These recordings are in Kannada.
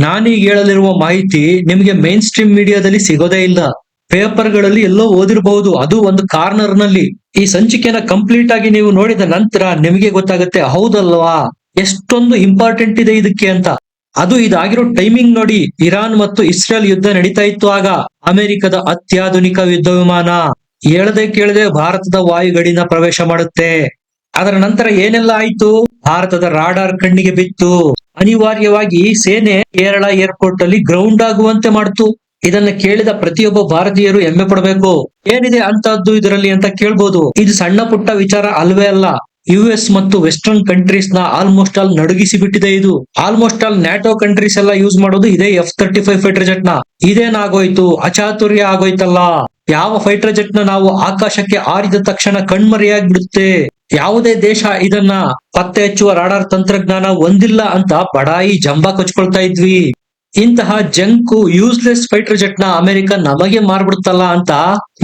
ನಾನೀಗ ಹೇಳಲಿರುವ ಮಾಹಿತಿ ನಿಮಗೆ ಮೇನ್ ಸ್ಟ್ರೀಮ್ ಮೀಡಿಯಾದಲ್ಲಿ ಸಿಗೋದೇ ಇಲ್ಲ. ಪೇಪರ್ಗಳಲ್ಲಿ ಎಲ್ಲೋ ಓದಿರಬಹುದು ಅದು ಒಂದು ಕಾರ್ನರ್ನಲ್ಲಿ ಈ ಸಂಚಿಕೆನ ಕಂಪ್ಲೀಟ್ ಆಗಿ ನೀವು ನೋಡಿದ ನಂತರ ನಿಮಗೆ ಗೊತ್ತಾಗುತ್ತೆ, ಹೌದಲ್ವಾ? ಎಷ್ಟೊಂದು ಇಂಪಾರ್ಟೆಂಟ್ ಇದೆ ಇದಕ್ಕೆ ಅಂತ. ಅದು ಇದಾಗಿರೋ ಟೈಮಿಂಗ್ ನೋಡಿ. ಇರಾನ್ ಮತ್ತು ಇಸ್ರೇಲ್ ಯುದ್ಧ ನಡೀತಾ ಇತ್ತು ಆಗ. ಅಮೆರಿಕದ ಅತ್ಯಾಧುನಿಕ ಯುದ್ಧ ವಿಮಾನ. ಹೇಳದೆ ಕೇಳದೆ ಭಾರತದ ವಾಯುಗಡಿನ ಪ್ರವೇಶ ಮಾಡುತ್ತೆ. ಅದರ ನಂತರ ಏನೆಲ್ಲ ಆಯ್ತು? ಭಾರತದ ರಾಡಾರ್ ಕಣ್ಣಿಗೆ ಬಿತ್ತು. ಅನಿವಾರ್ಯವಾಗಿ ಸೇನೆ, ಕೇರಳ ಏರ್ಪೋರ್ಟ್ ಅಲ್ಲಿ ಗ್ರೌಂಡ್ ಆಗುವಂತೆ ಮಾಡ್ತು. ಇದನ್ನ ಕೇಳಿದ ಪ್ರತಿಯೊಬ್ಬ ಭಾರತೀಯರು ಹೆಮ್ಮೆ ಪಡಬೇಕು. ಏನಿದೆ ಅಂತದ್ದು ಇದರಲ್ಲಿ ಅಂತ ಕೇಳ್ಬೋದು. ಇದು ಸಣ್ಣ ಪುಟ್ಟ ವಿಚಾರ ಅಲ್ವೇ ಅಲ್ಲ. ಯು ಎಸ್ ಮತ್ತು ವೆಸ್ಟರ್ನ್ ಕಂಟ್ರೀಸ್ನ ಆಲ್ಮೋಸ್ಟ್ ಆಲ್ ನಡುಗಿಸಿ ಬಿಟ್ಟಿದೆ ಇದು. ಆಲ್ಮೋಸ್ಟ್ ಆಲ್ ನ್ಯಾಟೋ ಕಂಟ್ರೀಸ್ ಎಲ್ಲ ಯೂಸ್ ಮಾಡೋದು ಇದೇ ಎಫ್ ತರ್ಟಿ ಫೈವ್ ಫೈಟರ್ ಜೆಟ್ನ. ಇದೇನಾಗೋಯ್ತು? ಅಚಾತುರ್ಯ ಆಗೋಯ್ತಲ್ಲ. ಯಾವ ಫೈಟರ್ ಜೆಟ್ನ ನಾವು ಆಕಾಶಕ್ಕೆ ಆರಿದ ತಕ್ಷಣ ಕಣ್ಮರೆಯಾಗಿ ಬಿಡುತ್ತೆ ಯಾವುದೇ ದೇಶ ಇದನ್ನ ಪತ್ತೆ ಹಚ್ಚುವ ರಾಡಾರ್ ತಂತ್ರಜ್ಞಾನ ಹೊಂದಿಲ್ಲ ಅಂತ ಬಡಾಯಿ ಜಂಬ ಕೊಚ್ಕೊಳ್ತಾ ಇದ್ವಿ. ಇಂತಹ ಜಂಕು ಯೂಸ್ಲೆಸ್ ಫೈಟರ್ ಜೆಟ್ನ ಅಮೆರಿಕ ನಮಗೆ ಮಾರ್ಬಿಡುತ್ತಲ್ಲ ಅಂತ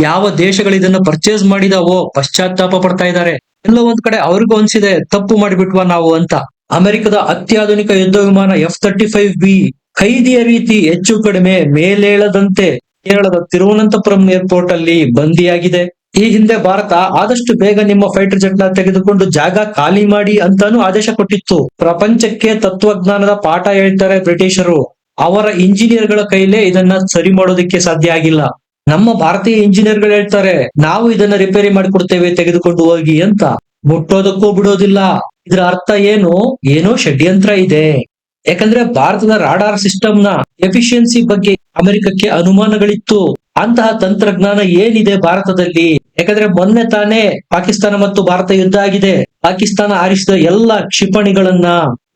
ಯಾವ ದೇಶಗಳು ಇದನ್ನ ಪರ್ಚೇಸ್ ಮಾಡಿದಾವೋ ಪಶ್ಚಾತ್ತಾಪ ಪಡ್ತಾ ಇದ್ದಾರೆ. ಎಲ್ಲೋ ಒಂದ್ ಕಡೆ ಅವ್ರಿಗೂ ಅನ್ಸಿದೆ, ತಪ್ಪು ಮಾಡಿಬಿಟ್ವಾ ನಾವು ಅಂತ. ಅಮೆರಿಕದ ಅತ್ಯಾಧುನಿಕ ಯುದ್ಧ ವಿಮಾನ ಎಫ್ ತರ್ಟಿ ಫೈವ್ ಬಿ ಖೈದಿಯ ರೀತಿ ಹೆಚ್ಚು ಕಡಿಮೆ ಮೇಲೇಳದಂತೆ ಕೇರಳದ ತಿರುವನಂತಪುರಂ ಏರ್ಪೋರ್ಟ್ ಅಲ್ಲಿ ಬಂದಿಯಾಗಿದೆ. ಈ ಹಿಂದೆ ಭಾರತ ಆದಷ್ಟು ಬೇಗ ನಿಮ್ಮ ಫೈಟರ್ ಜೆಟ್ ತೆಗೆದುಕೊಂಡು ಜಾಗ ಖಾಲಿ ಮಾಡಿ ಅಂತಾನು ಆದೇಶ ಕೊಟ್ಟಿತ್ತು. ಪ್ರಪಂಚಕ್ಕೆ ತತ್ವಜ್ಞಾನದ ಪಾಠ ಹೇಳ್ತಾರೆ ಬ್ರಿಟಿಷರು. ಅವರ ಇಂಜಿನಿಯರ್ಗಳ ಕೈಲೇ ಇದನ್ನ ಸರಿ ಮಾಡೋದಕ್ಕೆ ಸಾಧ್ಯ ಆಗಿಲ್ಲ. ನಮ್ಮ ಭಾರತೀಯ ಇಂಜಿನಿಯರ್ಗಳು ಹೇಳ್ತಾರೆ, ನಾವು ಇದನ್ನ ರಿಪೇರಿ ಮಾಡಿಕೊಡ್ತೇವೆ, ತೆಗೆದುಕೊಂಡು ಹೋಗಿ ಅಂತ. ಮುಟ್ಟೋದಕ್ಕೂ ಬಿಡೋದಿಲ್ಲ. ಇದರ ಅರ್ಥ ಏನು? ಏನೋ ಷಡ್ಯಂತ್ರ ಇದೆ. ಯಾಕಂದ್ರೆ ಭಾರತದ ರಾಡಾರ್ ಸಿಸ್ಟಮ್ನ ಎಫಿಷಿಯನ್ಸಿ ಬಗ್ಗೆ ಅಮೆರಿಕಕ್ಕೆ ಅನುಮಾನಗಳಿತ್ತು. ಅಂತಹ ತಂತ್ರಜ್ಞಾನ ಏನಿದೆ ಭಾರತದಲ್ಲಿ? ಯಾಕಂದ್ರೆ ಮೊನ್ನೆ ತಾನೇ ಪಾಕಿಸ್ತಾನ ಮತ್ತು ಭಾರತ ಯುದ್ಧ ಆಗಿದೆ. ಪಾಕಿಸ್ತಾನ ಆರಿಸಿದ ಎಲ್ಲ ಕ್ಷಿಪಣಿಗಳನ್ನ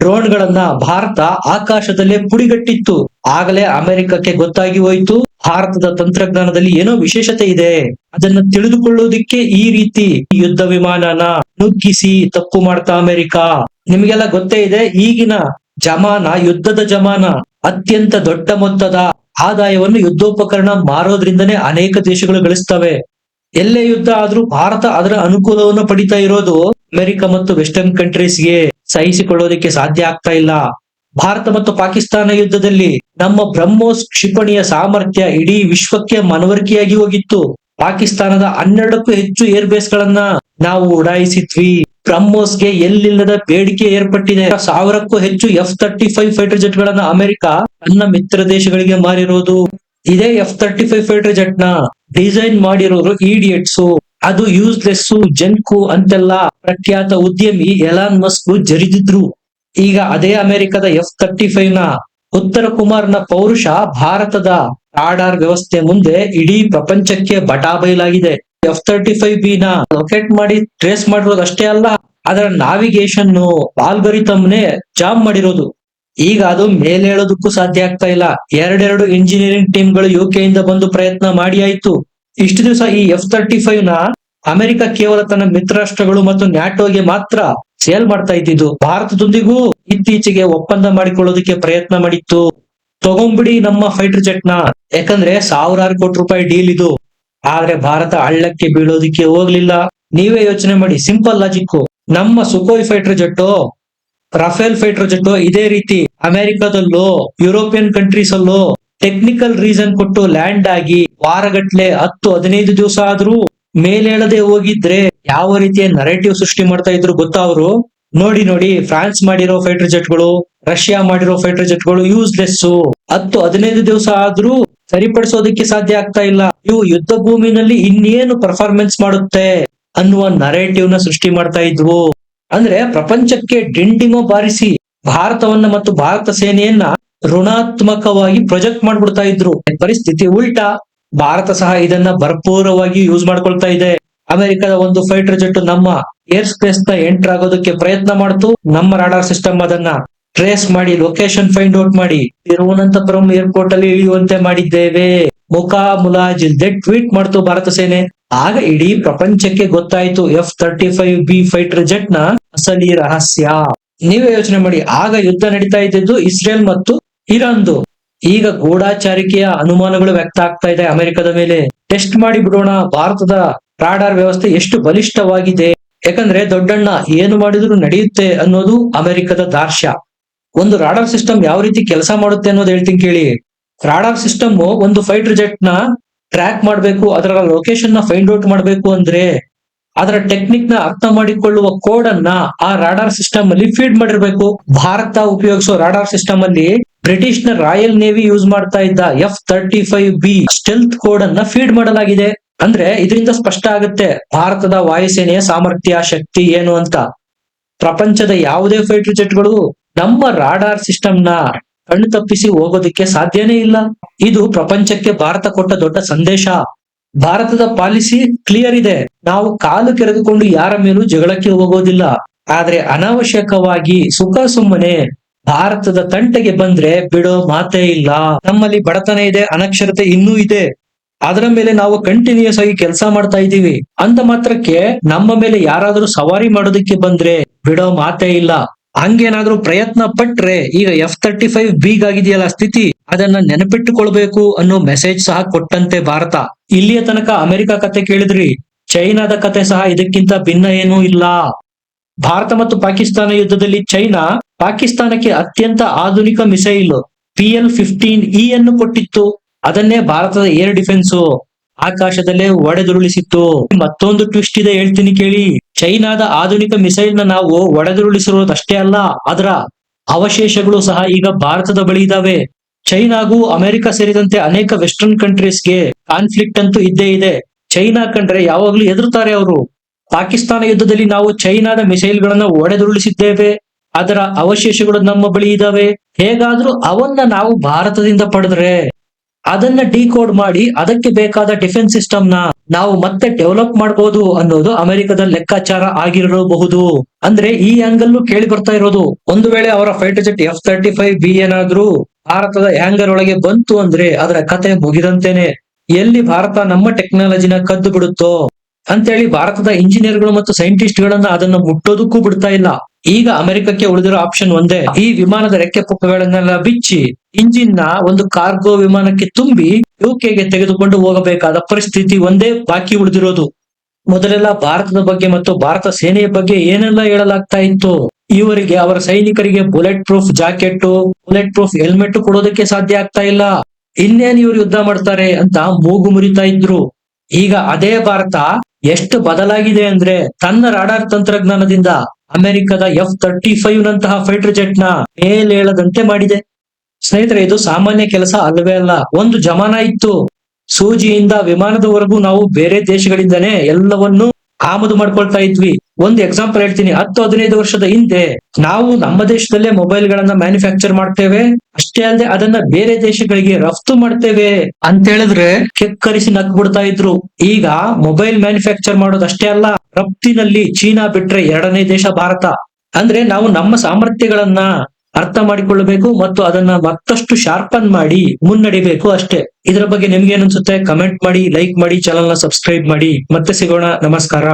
ಡ್ರೋನ್ ಗಳನ್ನ ಭಾರತ ಆಕಾಶದಲ್ಲೇ ಪುಡಿಗಟ್ಟಿತ್ತು. ಆಗಲೇ ಅಮೆರಿಕಕ್ಕೆ ಗೊತ್ತಾಗಿ ಹೋಯ್ತು. ಭಾರತದ ತಂತ್ರಜ್ಞಾನದಲ್ಲಿ ಏನೋ ವಿಶೇಷತೆ ಇದೆ. ಅದನ್ನ ತಿಳಿದುಕೊಳ್ಳುವುದಕ್ಕೆ ಈ ರೀತಿ ಯುದ್ಧ ವಿಮಾನನ ನುಗ್ಗಿಸಿ ತಪ್ಪು ಮಾಡ್ತಾ ಅಮೆರಿಕ. ನಿಮಗೆಲ್ಲ ಗೊತ್ತೇ ಇದೆ, ಈಗಿನ ಜಮಾನ, ಯುದ್ಧದ ಜಮಾನ ಅತ್ಯಂತ ದೊಡ್ಡ ಮೊತ್ತದ ಆದಾಯವನ್ನು ಯುದ್ಧೋಪಕರಣ ಮಾರೋದ್ರಿಂದನೇ ಅನೇಕ ದೇಶಗಳು ಗಳಿಸ್ತವೆ. ಎಲ್ಲೇ ಯುದ್ಧ ಆದ್ರೂ ಭಾರತ ಅದರ ಅನುಕೂಲವನ್ನು ಪಡಿತಾ ಇರೋದು ಅಮೆರಿಕ ಮತ್ತು ವೆಸ್ಟರ್ನ್ ಕಂಟ್ರೀಸ್ಗೆ ಸಹಿಸಿಕೊಳ್ಳೋದಕ್ಕೆ ಸಾಧ್ಯ ಆಗ್ತಾ ಇಲ್ಲ. ಭಾರತ ಮತ್ತು ಪಾಕಿಸ್ತಾನ ಯುದ್ಧದಲ್ಲಿ ನಮ್ಮ ಬ್ರಹ್ಮೋಸ್ ಕ್ಷಿಪಣಿಯ ಸಾಮರ್ಥ್ಯ ಇಡೀ ವಿಶ್ವಕ್ಕೆ ಮನವರಿಕೆಯಾಗಿ ಹೋಗಿತ್ತು. ಪಾಕಿಸ್ತಾನದ ಹನ್ನೆರಡಕ್ಕೂ ಹೆಚ್ಚು ಏರ್ ಬೇಸ್ ಗಳನ್ನ ನಾವು ಉಡಾಯಿಸಿದ್ವಿ. ಬ್ರಹ್ಮೋಸ್ಗೆ ಎಲ್ಲಿಲ್ಲದ ಬೇಡಿಕೆ ಏರ್ಪಟ್ಟಿದೆ. ಸಾವಿರಕ್ಕೂ ಹೆಚ್ಚು F thirty five fighter jet ಗಳನ್ನ ಅಮೆರಿಕ ತನ್ನ ಮಿತ್ರ ದೇಶಗಳಿಗೆ ಮಾರಿರೋದು. ಇದೇ ಎಫ್ ತರ್ಟಿ ಫೈವ್ ಫೈಟರ್ ಜೆಟ್ನ ಡಿಸೈನ್ ಮಾಡಿರೋರು ಇಡಿಯಟ್ಸ್ ಅದು ಯೂಸ್ಲೆಸ್ ಜಂಕು ಅಂತೆಲ್ಲ ಪ್ರಖ್ಯಾತ ಉದ್ಯಮಿ ಎಲಾನ್ ಮಸ್ಕ್ ಜರಿದಿದ್ರು. ಈಗ ಅದೇ ಅಮೆರಿಕದ ಎಫ್ ತರ್ಟಿ ಫೈವ್ನ ಉತ್ತರ ಕುಮಾರ್ನ ಪೌರುಷ ಭಾರತದ ರಾಡಾರ್ ವ್ಯವಸ್ಥೆ ಮುಂದೆ ಇಡೀ ಪ್ರಪಂಚಕ್ಕೆ ಬಟಾಬೈಲಾಗಿದೆ ಎಫ್ ತರ್ಟಿ ಫೈವ್ ಬಿ ನ ಲೊಕೇಟ್ ಮಾಡಿ ಟ್ರೇಸ್ ಮಾಡಿರೋದು ಅಷ್ಟೇ ಅಲ್ಲ, ಅದರ ನಾವಿಗೇಷನ್ ಆಲ್ಗರಿತಮ್ನೆ ಜಾಮ್ ಮಾಡಿರೋದು. ಈಗ ಅದು ಮೇಲೇಳೋದಕ್ಕೂ ಸಾಧ್ಯ ಆಗ್ತಾ ಇಲ್ಲ. ಎರಡೆರಡು ಇಂಜಿನಿಯರಿಂಗ್ ಟೀಮ್ಗಳು ಇಂದ ಬಂದು ಪ್ರಯತ್ನ ಮಾಡಿ ಆಯ್ತು. ಇಷ್ಟು ದಿವಸ ಈ ಎಫ್ ತರ್ಟಿ ಫೈವ್ನ ಅಮೆರಿಕ ಕೇವಲ ತನ್ನ ಮಿತ್ರರಾಷ್ಟ್ರಗಳು ಮತ್ತು ನ್ಯಾಟೋಗೆ ಮಾತ್ರ ಸೇಲ್ ಮಾಡ್ತಾ ಇದ್ದಿದ್ದು. ಭಾರತದೊಂದಿಗೂ ಇತ್ತೀಚೆಗೆ ಒಪ್ಪಂದ ಮಾಡಿಕೊಳ್ಳೋದಕ್ಕೆ ಪ್ರಯತ್ನ ಮಾಡಿತ್ತು. ತಗೊಂಬಿಡಿ ನಮ್ಮ ಫೈಟರ್ ಜೆಟ್ನ. ಯಾಕಂದ್ರೆ ಸಾವಿರಾರು ಕೋಟಿ ರೂಪಾಯಿ ಡೀಲ್ ಇದು. ಆದ್ರೆ ಭಾರತ ಹಳ್ಳಕ್ಕೆ ಬೀಳೋದಿಕ್ಕೆ ಹೋಗ್ಲಿಲ್ಲ. ನೀವೇ ಯೋಚನೆ ಮಾಡಿ ಸಿಂಪಲ್ ಲಾಜಿಕ್ ನಮ್ಮ Sukhoi fighter jet Rafale fighter jet ಇದೇ ರೀತಿ ಅಮೆರಿಕದಲ್ಲೋ ಯುರೋಪಿಯನ್ ಕಂಟ್ರೀಸ್ ಅಲ್ಲೋ ಟೆಕ್ನಿಕಲ್ ರೀಸನ್ ಕೊಟ್ಟು ಲ್ಯಾಂಡ್ ಆಗಿ ವಾರಗಟ್ಲೆ ಹತ್ತು, ಹದಿನೈದು ದಿವಸ ಆದ್ರೂ ಮೇಲೇಳದೆ ಹೋಗಿದ್ರೆ ಯಾವ ರೀತಿಯ ನರೇಟಿವ್ ಸೃಷ್ಟಿ ಮಾಡ್ತಾ ಇದ್ರು ಗೊತ್ತಾ ಅವರು? ನೋಡಿ ನೋಡಿ ಫ್ರಾನ್ಸ್ ಮಾಡಿರೋ ಫೈಟರ್ ಜೆಟ್ಗಳು ರಷ್ಯಾ ಮಾಡಿರೋ ಫೈಟರ್ ಜೆಟ್ಗಳು ಯೂಸ್ಲೆಸ್ ಹತ್ತು, ಹದಿನೈದು ದಿವಸ ಆದ್ರೂ ಸರಿಪಡಿಸೋದಕ್ಕೆ ಸಾಧ್ಯ ಆಗ್ತಾ ಇಲ್ಲ. ಇವು ಯುದ್ಧ ಭೂಮಿನಲ್ಲಿ ಇನ್ನೇನು ಪರ್ಫಾರ್ಮೆನ್ಸ್ ಮಾಡುತ್ತೆ ಅನ್ನುವ ನರೇಟಿವ್ನ ಸೃಷ್ಟಿ ಮಾಡ್ತಾ ಇದ್ವು ಅಂದ್ರೆ ಪ್ರಪಂಚಕ್ಕೆ ಡಿಂಡಿಮ ಬಾರಿಸಿ ಭಾರತವನ್ನ ಮತ್ತು ಭಾರತ ಸೇನೆಯನ್ನ ಋಣಾತ್ಮಕವಾಗಿ ಪ್ರೊಜೆಕ್ಟ್ ಮಾಡ್ಬಿಡ್ತಾ ಇದ್ರು. ಪರಿಸ್ಥಿತಿ ಉಲ್ಟಾ ಭಾರತ ಸಹ ಇದನ್ನ ಭರ್ಪೂರವಾಗಿ ಯೂಸ್ ಮಾಡ್ಕೊಳ್ತಾ ಇದೆ. ಅಮೆರಿಕದ ಒಂದು ಫೈಟರ್ ಜೆಟ್ ನಮ್ಮ ಏರ್ ಸ್ಪೇಸ್ನ ಎಂಟರ್ ಆಗೋದಕ್ಕೆ ಪ್ರಯತ್ನ ಮಾಡ್ತು. ನಮ್ಮ ರಾಡಾರ್ ಸಿಸ್ಟಮ್ ಅದನ್ನ ಟ್ರೇಸ್ ಮಾಡಿ, ಲೊಕೇಶನ್ ಫೈಂಡ್ ಔಟ್ ಮಾಡಿ, ತಿರುವನಂತಪುರಂ ಏರ್ಪೋರ್ಟ್ ಅಲ್ಲಿ ಇಳಿಯುವಂತೆ ಮಾಡಿದ್ದೇವೆ. ಮುಕಾ ಮುಲಾಜಿಲ್ ದೆ ಟ್ವೀಟ್ ಮಾಡ್ತು ಭಾರತ ಸೇನೆ. ಆಗ ಇಡೀ ಪ್ರಪಂಚಕ್ಕೆ ಗೊತ್ತಾಯ್ತು F thirty five B fighter ಜೆಟ್ನ ಅಸಲಿ ರಹಸ್ಯ. ನೀವೇ ಯೋಚನೆ ಮಾಡಿ, ಆಗ ಯುದ್ಧ ನಡೀತಾ ಇದ್ದಿದ್ದು ಇಸ್ರೇಲ್ ಮತ್ತು ಇರಾನ್ದು. ಈಗ ಗೂಢಾಚಾರಿಕೆಯ ಅನುಮಾನಗಳು ವ್ಯಕ್ತ ಆಗ್ತಾ ಇದೆ ಅಮೆರಿಕದ ಮೇಲೆ. ಟೆಸ್ಟ್ ಮಾಡಿ ಬಿಡೋಣ, ಭಾರತದ ರಾಡಾರ್ ವ್ಯವಸ್ಥೆ ಎಷ್ಟು ಬಲಿಷ್ಠವಾಗಿದೆ. ಯಾಕಂದ್ರೆ ದೊಡ್ಡಣ್ಣ ಏನು ಮಾಡಿದ್ರು ನಡೆಯುತ್ತೆ ಅನ್ನೋದು ಅಮೆರಿಕದ ದಾರ್ಶ್ಯ. ಒಂದು ರಾಡಾರ್ ಸಿಸ್ಟಮ್ ಯಾವ ರೀತಿ ಕೆಲಸ ಮಾಡುತ್ತೆ ಅನ್ನೋದು ಹೇಳ್ತೀನಿ ಕೇಳಿ. ರಾಡಾರ್ ಸಿಸ್ಟಮ್ ಒಂದು ಫೈಟರ್ ಜೆಟ್ನ ಟ್ರ್ಯಾಕ್ ಮಾಡಬೇಕು, ಅದರ ಲೊಕೇಶನ್ನ ಫೈಂಡ್ ಔಟ್ ಮಾಡಬೇಕು ಅಂದ್ರೆ ಅದರ ಟೆಕ್ನಿಕ್ನ ಅರ್ಥ ಮಾಡಿಕೊಳ್ಳುವ ಕೋಡ್ ಅನ್ನ ಆ ರಾಡಾರ್ ಸಿಸ್ಟಮ್ ಅಲ್ಲಿ ಫೀಡ್ ಮಾಡಿರ್ಬೇಕು. ಭಾರತ ಉಪಯೋಗಿಸುವ ರಾಡಾರ್ ಸಿಸ್ಟಮ್ ಅಲ್ಲಿ ಬ್ರಿಟಿಷ್ನ ರಾಯಲ್ ನೇವಿ ಯೂಸ್ ಮಾಡ್ತಾ ಇದ್ದ F thirty five B stealth code ಅನ್ನ ಫೀಡ್ ಮಾಡಲಾಗಿದೆ. ಅಂದ್ರೆ ಇದರಿಂದ ಸ್ಪಷ್ಟ ಆಗುತ್ತೆ ಭಾರತದ ವಾಯುಸೇನೆಯ ಸಾಮರ್ಥ್ಯ, ಶಕ್ತಿ ಏನು ಅಂತ. ಪ್ರಪಂಚದ ಯಾವುದೇ ಫೈಟರ್ ಜೆಟ್ಗಳು ನಮ್ಮ ರಾಡಾರ್ ಸಿಸ್ಟಮ್ನ ಕಣ್ಣು ತಪ್ಪಿಸಿ ಹೋಗೋದಕ್ಕೆ ಸಾಧ್ಯನೇ ಇಲ್ಲ. ಇದು ಪ್ರಪಂಚಕ್ಕೆ ಭಾರತ ಕೊಟ್ಟ ದೊಡ್ಡ ಸಂದೇಶ. ಭಾರತದ ಪಾಲಿಸಿ ಕ್ಲಿಯರ್ ಇದೆ. ನಾವು ಕಾಲು ಕೆರೆದುಕೊಂಡು ಯಾರ ಮೇಲೂ ಜಗಳಕ್ಕೆ ಹೋಗೋದಿಲ್ಲ. ಆದ್ರೆ ಅನಾವಶ್ಯಕವಾಗಿ ಸುಖ ಸುಮ್ಮನೆ ಭಾರತದ ತಂಟೆಗೆ ಬಂದ್ರೆ ಬಿಡೋ ಮಾತೇ ಇಲ್ಲ. ನಮ್ಮಲ್ಲಿ ಬಡತನ ಇದೆ, ಅನಕ್ಷರತೆ ಇನ್ನೂ ಇದೆ. ಅದರ ಮೇಲೆ ನಾವು ಕಂಟಿನ್ಯೂಸ್ ಆಗಿ ಕೆಲಸ ಮಾಡ್ತಾ ಇದ್ದೀವಿ. ಅಂತ ಮಾತ್ರಕ್ಕೆ ನಮ್ಮ ಮೇಲೆ ಯಾರಾದ್ರೂ ಸವಾರಿ ಮಾಡೋದಕ್ಕೆ ಬಂದ್ರೆ ಬಿಡೋ ಮಾತೇ ಇಲ್ಲ. ಹಂಗೇನಾದ್ರೂ ಪ್ರಯತ್ನ ಪಟ್ರೆ ಈಗ ಎಫ್ ತರ್ಟಿ ಫೈವ್ ಬೀಗ್ ಆಗಿದೆಯಲ್ಲ ಸ್ಥಿತಿ, ಅದನ್ನ ನೆನಪಿಟ್ಟುಕೊಳ್ಬೇಕು ಅನ್ನೋ ಮೆಸೇಜ್ ಸಹ ಕೊಟ್ಟಂತೆ ಭಾರತ. ಇಲ್ಲಿಯ ತನಕ ಅಮೆರಿಕ ಕತೆ ಕೇಳಿದ್ರಿ, ಚೈನಾದ ಕತೆ ಸಹ ಇದಕ್ಕಿಂತ ಭಿನ್ನ ಏನೂ ಇಲ್ಲ. ಭಾರತ ಮತ್ತು ಪಾಕಿಸ್ತಾನ ಯುದ್ಧದಲ್ಲಿ ಚೈನಾ, ಪಾಕಿಸ್ತಾನಕ್ಕೆ ಅತ್ಯಂತ ಆಧುನಿಕ missile P L fifteen E ಅನ್ನು ಕೊಟ್ಟಿತ್ತು. ಅದನ್ನೇ ಭಾರತದ ಏರ್ ಡಿಫೆನ್ಸ್. ಆಕಾಶದಲ್ಲೇ ಒಡೆದುರುಳಿಸಿತ್ತು. ಮತ್ತೊಂದು ಟ್ವಿಸ್ಟ್ ಇದೆ ಹೇಳ್ತೀನಿ ಕೇಳಿ. ಚೈನಾದ ಆಧುನಿಕ ಮಿಸೈಲ್ನ ನಾವು ಒಡೆದುರುಳಿಸಿರುವುದಷ್ಟೇ ಅಲ್ಲ, ಅದರ ಅವಶೇಷಗಳು ಸಹ ಈಗ ಭಾರತದ ಬಳಿ ಇದ್ದಾವೆ ಚೈನಾಗೂ ಅಮೆರಿಕ ಸೇರಿದಂತೆ ಅನೇಕ ವೆಸ್ಟರ್ನ್ ಕಂಟ್ರೀಸ್ಗೆ ಕಾನ್ಫ್ಲಿಕ್ಟ್ ಅಂತೂ ಇದ್ದೇ ಇದೆ. ಚೈನಾ ಕಂಡ್ರೆ ಯಾವಾಗ್ಲೂ ಎದುರುತ್ತಾರೆ ಅವರು. ಪಾಕಿಸ್ತಾನ ಯುದ್ಧದಲ್ಲಿ ನಾವು ಚೈನಾದ ಮಿಸೈಲ್ ಗಳನ್ನ ಒಡೆದುರುಳಿಸಿದ್ದೇವೆ. ಅದರ ಅವಶೇಷಗಳು ನಮ್ಮ ಬಳಿ ಇದಾವೆ. ಹೇಗಾದ್ರೂ ಅವನ್ನ ನಾವು ಭಾರತದಿಂದ ಪಡೆದ್ರೆ ಅದನ್ನ ಡಿಕೋಡ್ ಮಾಡಿ ಅದಕ್ಕೆ ಬೇಕಾದ ಡಿಫೆನ್ಸ್ ಸಿಸ್ಟಮ್ನ ನಾವು ಮತ್ತೆ ಡೆವಲಪ್ ಮಾಡಬಹುದು ಅನ್ನೋದು ಅಮೆರಿಕದ ಲೆಕ್ಕಾಚಾರ ಆಗಿರಬಹುದು. ಅಂದ್ರೆ ಈ ಆಂಗಲ್ ಕೇಳಿ ಬರ್ತಾ ಇರೋದು, ಒಂದು ವೇಳೆ ಅವರ fighter jet F thirty five B ಏನಾದ್ರೂ ಭಾರತದ ಹ್ಯಾಂಗರ್ ಒಳಗೆ ಬಂತು ಅಂದ್ರೆ ಅದರ ಕತೆ ಮುಗಿದಂತೇನೆ, ಎಲ್ಲಿ ಭಾರತ ನಮ್ಮ ಟೆಕ್ನಾಲಜಿನ ಕದ್ದು ಬಿಡುತ್ತೋ? ಅಂತೇಳಿ ಭಾರತದ ಇಂಜಿನಿಯರ್ಗಳು ಮತ್ತು ಸೈಂಟಿಸ್ಟ್ ಗಳನ್ನ ಅದನ್ನ ಮುಟ್ಟೋದಕ್ಕೂ ಬಿಡ್ತಾ ಇಲ್ಲ. ಈಗ ಅಮೆರಿಕಕ್ಕೆ ಉಳಿದಿರೋ ಆಪ್ಷನ್ ಒಂದೇ. ಈ ವಿಮಾನದ ರೆಕ್ಕೆ ಪುಕ್ಕಗಳನ್ನೆಲ್ಲ ಬಿಚ್ಚಿ ಇಂಜಿನ್ನ ಒಂದು ಕಾರ್ಗೋ ವಿಮಾನಕ್ಕೆ ತುಂಬಿ ಯುಕೆಗೆ ತೆಗೆದುಕೊಂಡು ಹೋಗಬೇಕಾದ ಪರಿಸ್ಥಿತಿ ಒಂದೇ ಬಾಕಿ ಉಳಿದಿರೋದು. ಮೊದಲೆಲ್ಲ ಭಾರತದ ಬಗ್ಗೆ ಮತ್ತು ಭಾರತ ಸೇನೆಯ ಬಗ್ಗೆ ಏನೆಲ್ಲ ಹೇಳಲಾಗ್ತಾ ಇತ್ತು? ಇವರಿಗೆ ಅವರ ಸೈನಿಕರಿಗೆ bullet proof jacket bullet proof helmet ಕೊಡೋದಕ್ಕೆ ಸಾಧ್ಯ ಆಗ್ತಾ ಇಲ್ಲ. ಇನ್ನೇನ್ ಇವರು ಯುದ್ಧ ಮಾಡ್ತಾರೆ ಅಂತ ಮೂಗು ಮುರಿತಾ ಇದ್ರು. ಈಗ ಅದೇ ಭಾರತ ಎಷ್ಟು ಬದಲಾಗಿದೆ ಅಂದ್ರೆ ತನ್ನ ರಾಡಾರ್ ತಂತ್ರಜ್ಞಾನದಿಂದ ಅಮೆರಿಕದ ಎಫ್ ತರ್ಟಿ ಫೈವ್ ನಂತಹ ಫೈಟರ್ ಜೆಟ್ನ ಮೇಲೇಳದಂತೆ ಮಾಡಿದೆ. ಸ್ನೇಹಿತರೆ, ಇದು ಸಾಮಾನ್ಯ ಕೆಲಸ ಅಲ್ಲವೇ ಅಲ್ಲ. ಒಂದು ಜಮಾನ ಇತ್ತು. ಸೂಜಿಯಿಂದ ವಿಮಾನದವರೆಗೂ ನಾವು ಬೇರೆ ದೇಶಗಳಿಂದನೇ ಎಲ್ಲವನ್ನೂ ಆಮದು ಮಾಡ್ಕೊಳ್ತಾ ಇದ್ವಿ. ಒಂದು ಎಕ್ಸಾಂಪಲ್ ಹೇಳ್ತೀನಿ. ಹತ್ತು, ಹದಿನೈದು ವರ್ಷದ ಹಿಂದೆ ನಾವು ನಮ್ಮ ದೇಶದಲ್ಲೇ ಮೊಬೈಲ್ ಗಳನ್ನ ಮ್ಯಾನುಫ್ಯಾಕ್ಚರ್ ಮಾಡ್ತೇವೆ. ಅಷ್ಟೇ ಅಲ್ಲದೆ ಅದನ್ನ ಬೇರೆ ದೇಶಗಳಿಗೆ ರಫ್ತು ಮಾಡ್ತೇವೆ ಅಂತ ಹೇಳಿದ್ರೆ ಕೆಕ್ಕರಿಸಿ ನಕ್ ಬಿಡ್ತಾ ಇದ್ರು. ಈಗ ಮೊಬೈಲ್ ಮ್ಯಾನುಫ್ಯಾಕ್ಚರ್ ಮಾಡೋದು ಅಷ್ಟೇ ಅಲ್ಲ, ರಫ್ತಿನಲ್ಲಿ ಚೀನಾ ಬಿಟ್ರೆ ಎರಡನೇ ದೇಶ ಭಾರತ. ಅಂದ್ರೆ ನಾವು ನಮ್ಮ ಸಾಮರ್ಥ್ಯಗಳನ್ನ ಅರ್ಥ ಮಾಡಿಕೊಳ್ಳಬೇಕು ಮತ್ತು ಅದನ್ನ ಮತ್ತಷ್ಟು ಶಾರ್ಪನ್ ಮಾಡಿ ಮುನ್ನಡಿಬೇಕು ಅಷ್ಟೇ. ಇದರ ಬಗ್ಗೆ ನಿಮ್ಗೆ ಅನ್ಸುತ್ತೆ? ಕಮೆಂಟ್ ಮಾಡಿ ಲೈಕ್ ಮಾಡಿ ಚಾನಲ್ನ ಸಬ್ಸ್ಕ್ರೈಬ್ ಮಾಡಿ. ಮತ್ತೆ ಸಿಗೋಣ. ನಮಸ್ಕಾರ.